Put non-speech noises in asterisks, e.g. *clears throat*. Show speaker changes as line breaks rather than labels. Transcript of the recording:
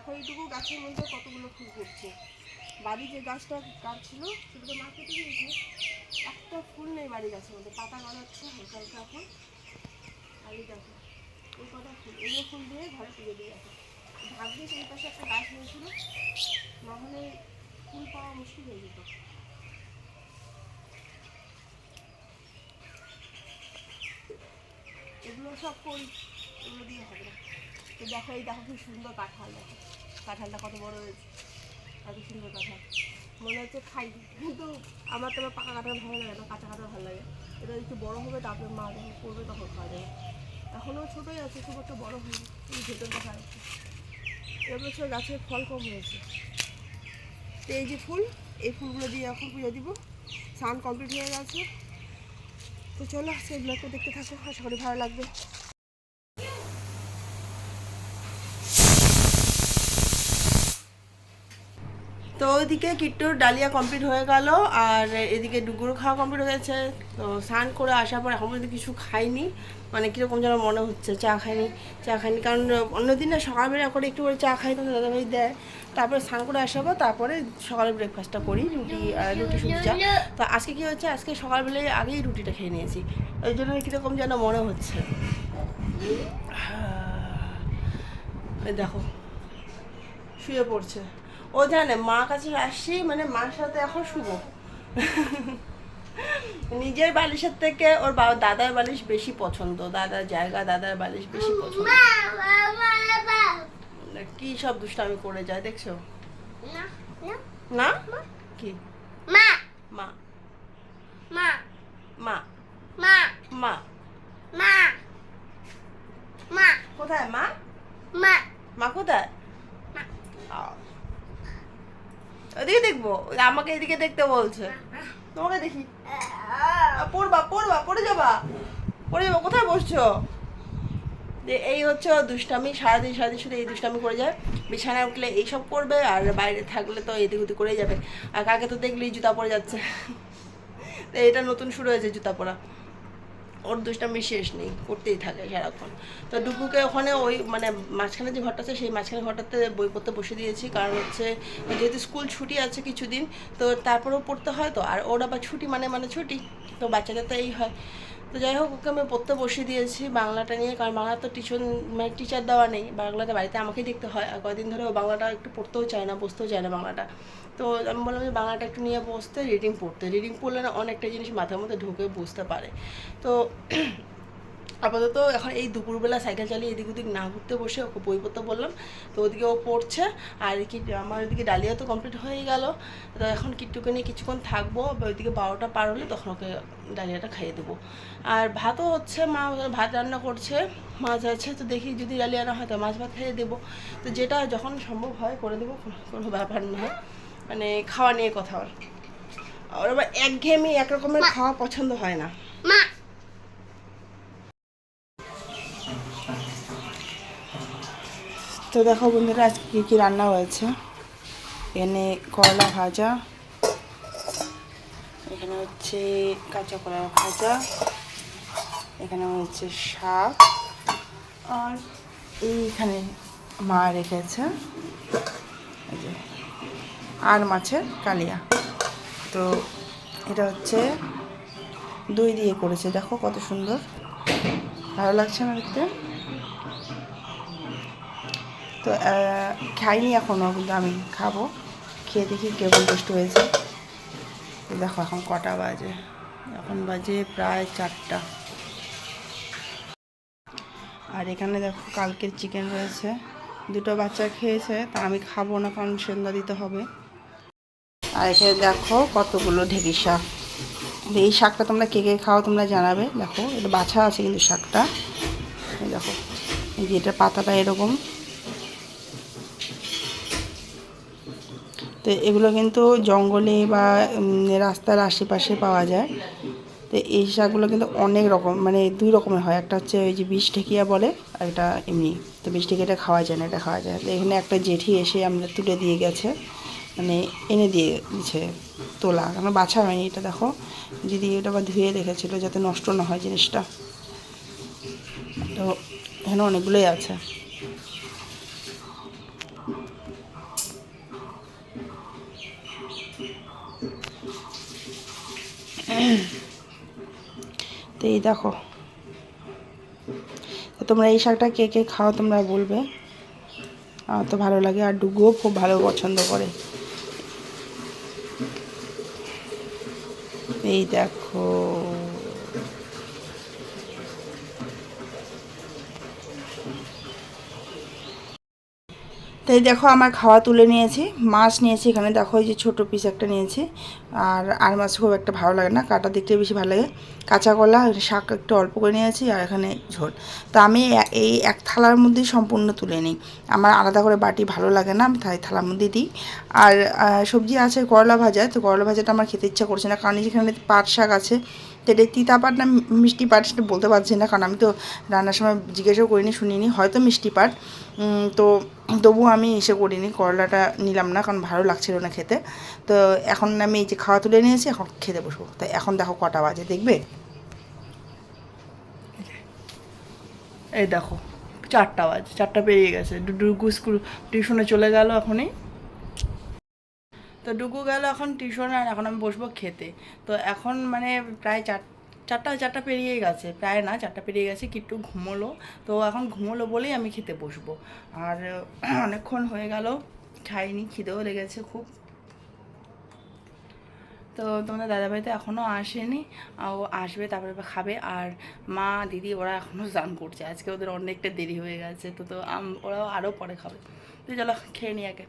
দেখো এইটুকু গাছের মধ্যে কতগুলো ফুল ফুটছে। বাড়ি যে গাছটা কাটছিল সেটা তো মা কেটে দিয়েছে একটা ফুল নেই বাড়ি গাছের মধ্যে, পাতা গড়াচ্ছে, হালকা হালকা এখন আর এই দেখো, এই কটা ফুল, এই ফুল দিয়ে ঘরে তুলে দিয়ে গেছে। ভাগ্যিস এই পাশে একটা গাছ হয়েছিল নাহলে ফুল পাওয়া মুশকিল হয়ে যেত। এগুলো সব ফুল, এগুলো দিয়ে হবে না। তো দেখো, এই দেখো খুব সুন্দর কাঁঠাল দেখো। কাঁঠালটা কত বড় হয়েছে? কত সুন্দর কাঁঠাল। মনে হচ্ছে খাই, কিন্তু আমার তো আবার পাকা কাঁঠাল ভালো লাগে না, কাঁচা কাঁঠাল ভালো লাগে। এটা একটু বড় হবে, তারপরে মা যখন করবে তখন খাওয়া যাবে। এখনও ছোটোই আছে, খুব একটা বড় হয়নি এই ভেতরটা দেখা যাচ্ছে এবছর গাছের ফল কম হয়েছে। তো এই যে ফুল, এই ফুলগুলো দিয়ে এখন পুজো দিব। স্নান কমপ্লিট হয়ে গেছে। তো চলো, সেই ব্লগটা দেখতে থাকো। আশা করি ভালো লাগবে। ওইদিকে কিট্টুর ডালিয়া কমপ্লিট হয়ে গেল, আর এদিকে ডুগুর খাওয়া কমপ্লিট হয়ে গেছে। তো স্নান করে আসার পর এখন পর্যন্ত কিছু খাইনি। মানে কীরকম যেন মনে হচ্ছে, চা খাইনি চা খাইনি। কারণ অন্যদিন না সকালবেলা করে একটু করে চা খাই, তো দাদাভাই দেয়। তারপরে স্নান করে আসার পর তারপরে সকালে ব্রেকফাস্টটা করি, রুটি রুটি সুজি চা। তো আজকে কী হচ্ছে আজকে সকালবেলায় আগেই রুটিটা খেয়ে নিয়েছি। ওই জন্য কীরকম যেন মনে হচ্ছে। এই দেখো, শুয়ে পড়ছে। ও জানে মা কাছে আসছি মানে মার সাথে এখন শুভ নিজের বালিশের থেকে ওর বাবা দাদার বালিশ বেশি পছন্দ দাদার জায়গা দাদার বালিশ বেশি পছন্দ। কি সব দুষ্টামি করে যায় দেখছ? না কি? মা। মা। মা। মা। মা। না মা। কোথায় মা? মা। মা কোথায়? আহ। ওদিকে দেখব, আমাকে এদিকে দেখতে বলছে। তোমাকে দেখি। পড়বা পড়বা, পড়ে যাবা। পড়ে যাবা, কোথায় বসছো? যে এই হচ্ছে দুষ্টামি, সারাদিন সারাদিন শুধু এই দুষ্টামি করে যায়। বিছানায় উঠলে এইসব করবে, আর বাইরে থাকলে তো এদিক ওদিক করেই যাবে। আর কাকে তো দেখলেই জুতা পরে যাচ্ছে। তো এটা নতুন শুরু হয়েছে জুতা পরা। ওর দুষ্টামি শেষ নেই, করতেই থাকে সারাক্ষণ। তো ডুকুকে ওখানে ওই মানে মাঝখানে যে ঘরটা আছে, সেই মাঝখানে ঘরটাতে বই পড়তে বসে দিয়েছি। কারণ হচ্ছে যেহেতু স্কুল ছুটি আছে কিছুদিন, তো তারপরেও পড়তে হয় তো। আর ওরা বা ছুটি মানে মানে ছুটি, তো বাচ্চাদের তো এই হয়। তো যাই হোক, ওকে আমি পড়তে বসিয়ে দিয়েছি বাংলাটা নিয়ে, কারণ বাংলা তো টিউশন মানে টিচার দেওয়া নেই। বাংলাটা বাড়িতে আমাকেই দেখতে হয়। আর কয়েকদিন ধরে ও বাংলাটা একটু পড়তেও চায় না, বসতেও চায় না বাংলাটা। তো আমি বললাম যে, বাংলাটা একটু নিয়ে বসতে রিডিং পড়তে। রিডিং পড়লে না অনেকটা জিনিস মাথার মধ্যে ঢুকে বুঝতে পারে। তো আপাতত এখন এই দুপুরবেলা সাইকেল চালিয়ে এদিক ওদিক না ঘুরতে বসে ওকে বই পড়তে বললাম তো ওদিকে ও পড়ছে আর কি আমার ওদিকে ডালিয়া তো কমপ্লিট হয়ে গেল তো এখন কিট্টুকে নিয়ে কিছুক্ষণ থাকব বা ওইদিকে বারোটা পার হলে তখন ওকে ডালিয়াটা খাইয়ে দেবো। আর ভাতও হচ্ছে মা ভাত রান্না করছে মাছ আছে তো দেখি যদি ডালিয়া না হয় তো মাছ ভাত খাইয়ে দেবো। তো যেটা যখন সম্ভব হয় করে দেবো কোনো- ব্যাপার নয় মানে খাওয়া নিয়ে কথা আর আর আবার একঘেয়েমি একরকমের খাওয়া পছন্দ হয় না। তো দেখো বন্ধুরা, আজকে কী কী রান্না হয়েছে? এখানে করলা ভাজা, এখানে হচ্ছে কাঁচা কলা ভাজা, এখানে হচ্ছে শাক, আর এইখানে মা রেখেছে আর মাছের কালিয়া। তো এটা হচ্ছে দই দিয়ে করেছে, দেখো কত সুন্দর। ভালো লাগছে না দেখতে? তো খাইনি এখনও কিন্তু আমি খাব। খেয়ে দেখি কেমন টেস্ট হয়েছে। দেখো, এখন কটা বাজে। এখন বাজে প্রায় চারটা। আর এখানে দেখো, কালকের চিকেন রয়েছে। দুটো বাচ্চা খেয়েছে, তা আমি খাব না, কারণ সন্ধ্যা দিতে হবে। আর এখানে দেখো, কতগুলো ঢেঁকি শাক। এই শাকটা তোমরা কে কে খাও তোমরা জানাবে। দেখো, এটা বাছা আছে কিন্তু শাকটা। দেখো, এই যে এটা পাতাটা এরকম। তো এগুলো কিন্তু জঙ্গলে বা রাস্তার আশেপাশে পাওয়া যায়। তো এই শাকগুলো কিন্তু অনেক রকম মানে দুই রকমের হয়। একটা হচ্ছে ওই যে বিষ ঢেকিয়া বলে, আর একটা এমনি। তো বিষ ঢেকিয়াটা খাওয়া যায় না, এটা খাওয়া যায় তো এখানে একটা জেঠি এসে আমরা তুলে দিয়ে গেছে মানে এনে দিয়ে দিয়েছে তোলা। কেন বাছা হয়নি এটা, দেখো। দিদি এটা আবার ধুয়ে রেখেছিলো যাতে নষ্ট না হয় জিনিসটা। তো এখানে অনেকগুলোই আছে।
তো এই দেখো। তোমরা এই শাকটা কে কে খাও তোমরা বলবে। আমার তো ভালো লাগে, আর ডুগুও খুব ভালো পছন্দ করে। এই দেখো। তাই দেখো আমার খাওয়া তুলে নিয়েছি, মাছ নিয়েছি এখানে। দেখো এই যে ছোটো পিস একটা নিয়েছি, আর আর মাছ খুব একটা ভালো লাগে না, কাটা দেখতে বেশি ভালো লাগে। কাঁচা কলা শাক একটু অল্প করে নিয়েছি, আর এখানে ঝোল। তো আমি এই এক থালার মধ্যেই সম্পূর্ণ তুলে নিই। আমার আলাদা করে বাটি ভালো লাগে না, আমি তাই থালার মধ্যে দিই। আর সবজি আছে করলা ভাজা, তো করলা ভাজাটা আমার খেতে ইচ্ছা করছে না, কারণ এখানে পাট শাক আছে এটা তিতা পাট না মিষ্টি পাট সেটা বলতে পারছি না, কারণ আমি তো রান্নার সময় জিজ্ঞাসাও করিনি, শুনিনি, হয়তো মিষ্টি পাট। তো তবুও আমি এসে করিনি, করলাটা নিলাম না, কারণ ভালো লাগছিল না খেতে। তো এখন আমি এই যে খাওয়া তুলে নিয়েছি, এখন খেতে বসবো। তাই এখন দেখো কটা বাজে, দেখবে?
এই দেখো, চারটা বাজে, চারটা পেরিয়ে গেছে। ডুগু স্কুল টিউশনে চলে গেল এখনই। তো ডুগু গেল, এখন টিউশন আর এখন আমি বসবো খেতে। তো এখন মানে প্রায় চার, চারটা চারটা পেরিয়ে গেছে। প্রায় না, চারটা পেরিয়ে গেছে, কিট্টু ঘুমোলো। তো এখন ঘুমোলো বলেই আমি খেতে বসবো। আর *clears throat* অনেকক্ষণ হয়ে গেল, খাইনি, খিদেও লেগেছে খুব। তো তোমাদের দাদাভাই তো এখনও আসেনি, ও আসবে, তারপরে খাবে। আর মা, দিদি, ওরা এখনও স্নান করছে। আজকে ওদের অনেকটা দেরি হয়ে গেছে, তো তো ওরাও আরও পরে খাবে। তো চলো, খেয়ে নিই আগে